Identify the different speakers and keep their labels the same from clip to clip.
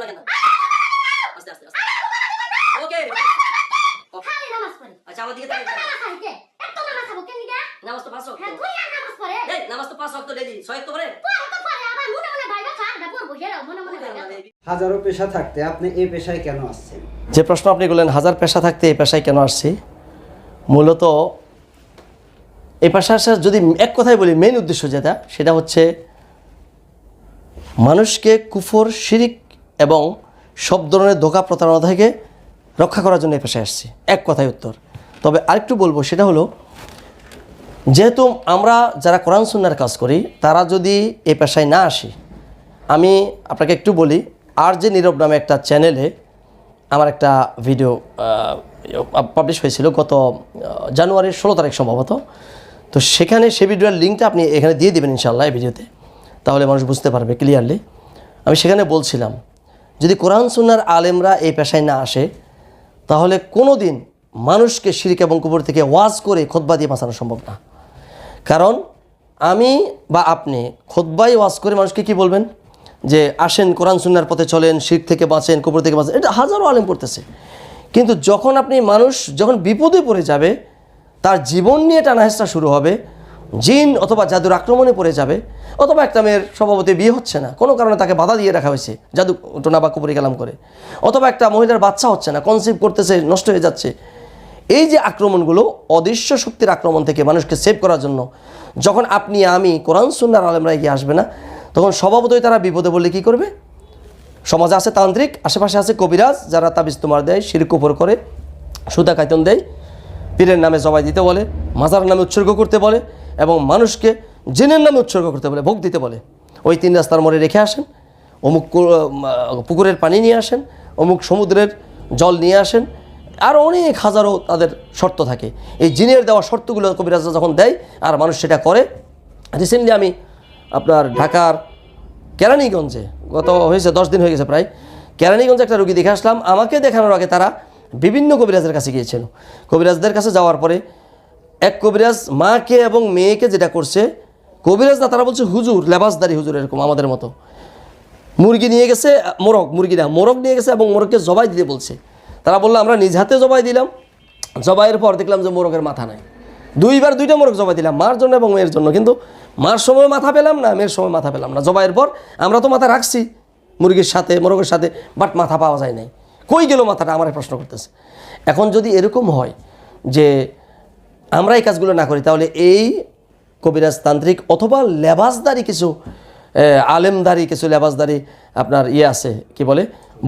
Speaker 1: না। আস্তে আস্তে আস্তে। ওকে।
Speaker 2: খালি নামাজ পড়ে।
Speaker 1: আচ্ছা আমার দিকে তাকাই।
Speaker 2: এত নামাজ খাব কেন দিগা
Speaker 1: নামাজ তো পাঁচ ওয়াক্ত
Speaker 2: হ্যাঁ তুই নামাজ পড়ে।
Speaker 1: এই নামাজ তো পাঁচ ওয়াক্ত ডেলি ছয় ওয়াক্ত
Speaker 2: পড়ে? তো পড়ে আবার মনে মনে ভাইবা খা এটা পড়ব হেরা মনে মনে ভাইবা
Speaker 3: হাজারো পেশা থাকতে আপনি এই পেশায় কেন আসছেন?
Speaker 4: যে প্রশ্ন আপনি করলেন হাজার পেশা থাকতে এই পেশায় কেন আসছি? মূলত এই পেশা আসার যদি এক কথায় বলি মেইন উদ্দেশ্য যেটা সেটা হচ্ছে মানুষকে কুফর শিরিক এবং সব ধরনের ধোকা প্রতারণা থেকে রক্ষা করার জন্য এই পেশায় আসছি। এক কথায় উত্তর। তবে আরেকটু বলব, সেটা হলো, যেহেতু আমরা যারা কোরআন সুন্নার কাজ করি, তারা যদি এই পেশায় না আসি, আমি আপনাকে একটু বলি, আর যে নীরব নামে একটা চ্যানেলে আমার একটা ভিডিও পাবলিশ হয়েছিল গত জানুয়ারির ষোলো তারিখ সম্ভবত। তো সেখানে সে ভিডিওর লিঙ্কটা আপনি এখানে দিয়ে দেবেন ইনশাল্লাহ এই ভিডিওতে, তাহলে মানুষ বুঝতে পারবে ক্লিয়ারলি আমি সেখানে বলছিলাম যদি কোরআন সুন্নার আলেমরা এই পেশায় না আসে, তাহলে কোনো দিন মানুষকে শিরিক এবং কুবর থেকে ওয়াজ করে খোদবা দিয়ে বাঁচানো সম্ভব না। কারণ আমি বা আপনি খোদবাই ওয়াজ করে মানুষকে কি বলবেন? যে আসেন, কোরআন সুন্নার পথে চলেন শির থেকে বাঁচেন কুবর থেকে বাঁচেন, এটা হাজারো আলেম করতেছে। কিন্তু যখন আপনি মানুষ যখন বিপদে পড়ে যাবে, তার জীবন নিয়ে টানাহেসা শুরু হবে জিন অথবা জাদুর আক্রমণে পড়ে যাবে, অথবা একটা মেয়ের স্বভাবতে বিয়ে হচ্ছে না, কোনো কারণে তাকে বাধা দিয়ে রাখা হয়েছে, জাদু টোনা বা কুপুরি কালাম করে। অথবা একটা মহিলার বাচ্চা হচ্ছে না কনসিভ করতেছে, নষ্ট হয়ে যাচ্ছে। এই যে আক্রমণগুলো অদৃশ্য শক্তির আক্রমণ থেকে মানুষকে সেভ করার জন্য, যখন আপনি, আমি, কোরআন সুন্নার আলেমরা এগিয়ে আসবে না, তখন স্বভাবতই তারা বিপদে বললে কী করবে? সমাজে আছে তান্ত্রিক, আশেপাশে আছে কবিরাজ, যারা তাবিজ তোমার দেয় শিরক উপর করে সুতা কায়তন দেয়, পীরের নামে জবাই দিতে বলে, মাজার নামে উৎসর্গ করতে বলে এবং মানুষকে জিনের নামে উৎসর্গ করতে বলে, ভোগ দিতে বলে। ওই তিন রাস্তার মোড়ে রেখে আসেন, অমুক পুকুরের পানি নিয়ে আসেন, অমুক সমুদ্রের জল নিয়ে আসেন, আর অনেক হাজারো তাদের শর্ত থাকে। এই জিনের দেওয়া শর্তগুলো কবিরাজরা যখন দেয় আর মানুষ সেটা করে রিসেন্টলি আমি আপনার ঢাকার কেরানীগঞ্জে, গত হয়েছে দশ দিন হয়ে গেছে প্রায়, কেরানীগঞ্জে একটা রুগী দেখে আসলাম। আমাকে দেখানোর আগে তারা বিভিন্ন কবিরাজের কাছে গিয়েছিল। কবিরাজদের কাছে যাওয়ার পরে এক কবিরাজ মাকে এবং মেয়েকে যেটা করছে, কবিরাজ না, তারা বলছে, হুজুর, লেবাসদারি হুজুর, এরকম আমাদের মতো। মুরগি নিয়ে গেছে, মোরগ, মুরগি না, মোরগ নিয়ে গেছে এবং মোরগকে জবাই দিতে বলছে। তারা বলল, আমরা নিজ হাতে জবাই দিলাম। জবাইয়ের পর দেখলাম যে মোরগের মাথা নাই। দুইবার দুইটা মোরগ জবাই দিলাম, মার জন্য এবং মেয়ের জন্য। কিন্তু মার সময় মাথা পেলাম না, মেয়ের সময় মাথা পেলাম না। জবাইয়ের পর আমরা তো মাথা রাখছি মুরগির সাথে, মোরগের সাথে, বাট মাথা পাওয়া যায় নাই। কই গেল মাথাটা? আমার প্রশ্ন করতেছে। এখন যদি এরকম হয় যে আমরা এই কাজগুলো না করি, তাহলে এই কবিরাজ তান্ত্রিক অথবা লেবাসদারি কিছু আলেমদারি কিছু লেবাসদারি আপনার ইয়ে আছে, কি বলে,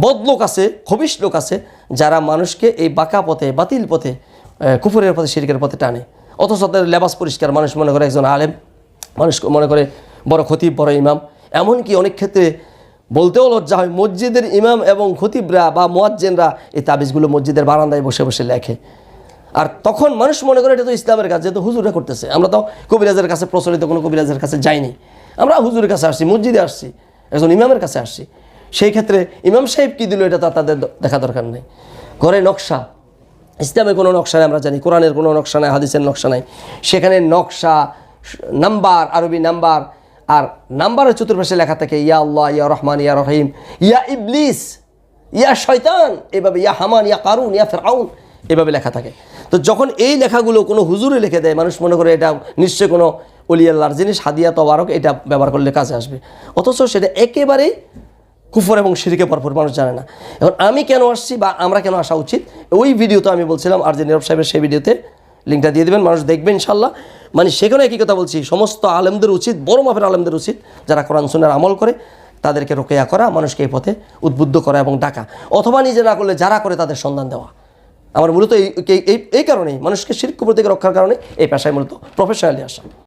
Speaker 4: বদলোক আছে, খবিশ লোক আছে, যারা মানুষকে এই বাঁকা পথে, বাতিল পথে কুফুরের পথে, শিরকের পথে টানে। অথচ তাদের লেবাস পরিষ্কার, মানুষ মনে করে একজন আলেম, মানুষ মনে করে বড় খতিব, বড় ইমাম। এমনকি অনেক ক্ষেত্রে বলতেও লজ্জা হয়, মসজিদের ইমাম এবং খতিবরা বা মোয়াজ্জেনরা এই তাবিজগুলো মসজিদের বারান্দায় বসে বসে লেখে। আর তখন মানুষ মনে করে এটা তো ইসলামের কাজ, যেহেতু হুজুরা করতেছে। আমরা তো কবিরাজের কাছে প্রচলিত, কোনো কবিরাজের কাছে যাইনি। আমরা হুজুরের কাছে আসছি, মসজিদে আসছি, একজন ইমামের কাছে আসছি। সেই ক্ষেত্রে ইমাম সাহেব কী দিল, এটা তাদের দেখা দরকার নেই। ঘরে নকশা। ইসলামের কোনো নকশা নেই, আমরা জানি, কোরআনের কোনো নকশা নাই, হাদিসের নকশা নাই। সেখানে নকশা, নাম্বার, আরবি নাম্বার, আর নাম্বারের চতুর্পাশে লেখা থাকে, ইয়া আল্লাহ, ইয়া রহমান, ইয়া রহিম, ইয়া ইবলিস, ইয়া শয়তান, এভাবে, ইয়া হামান, ইয়া কারুন, ইয়া ফেরাউন এভাবে লেখা থাকে। তো যখন এই লেখাগুলো কোনো হুজুরে লিখে দেয়, মানুষ মনে করে এটা নিশ্চয়ই কোনো অলি আল্লাহর জিনিস, হাদিয়া তবারক এটা ব্যবহার করলে কাজে আসবে। অথচ সেটা একেবারেই কুফর এবং সিরিকে পরপর মানুষ জানে না। এখন আমি কেন আসছি বা আমরা কেন আসা উচিত, ওই ভিডিওতে আমি বলছিলাম, আর যে নীরব সাহেবের সেই ভিডিওতে লিঙ্কটা দিয়ে দেবেন, মানুষ দেখবে ইনশাল্লাহ মানে সেখানে একই কথা বলছি, সমস্ত আলেমদের উচিত, বড় মাপের আলেমদের উচিত, যারা কোরআন সুন্নার আমল করে, তাদেরকে রোকেয়া করা, মানুষকে এই পথে উদ্বুদ্ধ করা এবং ডাকা। অথবা নিজে না করলে যারা করে তাদের সন্ধান দেওয়া। আমার মূলত এই এই- কারণেই, মানুষকে শিল্প প্রতীকে রক্ষার কারণে এই পেশায় মূলত প্রফেশনালি আসা।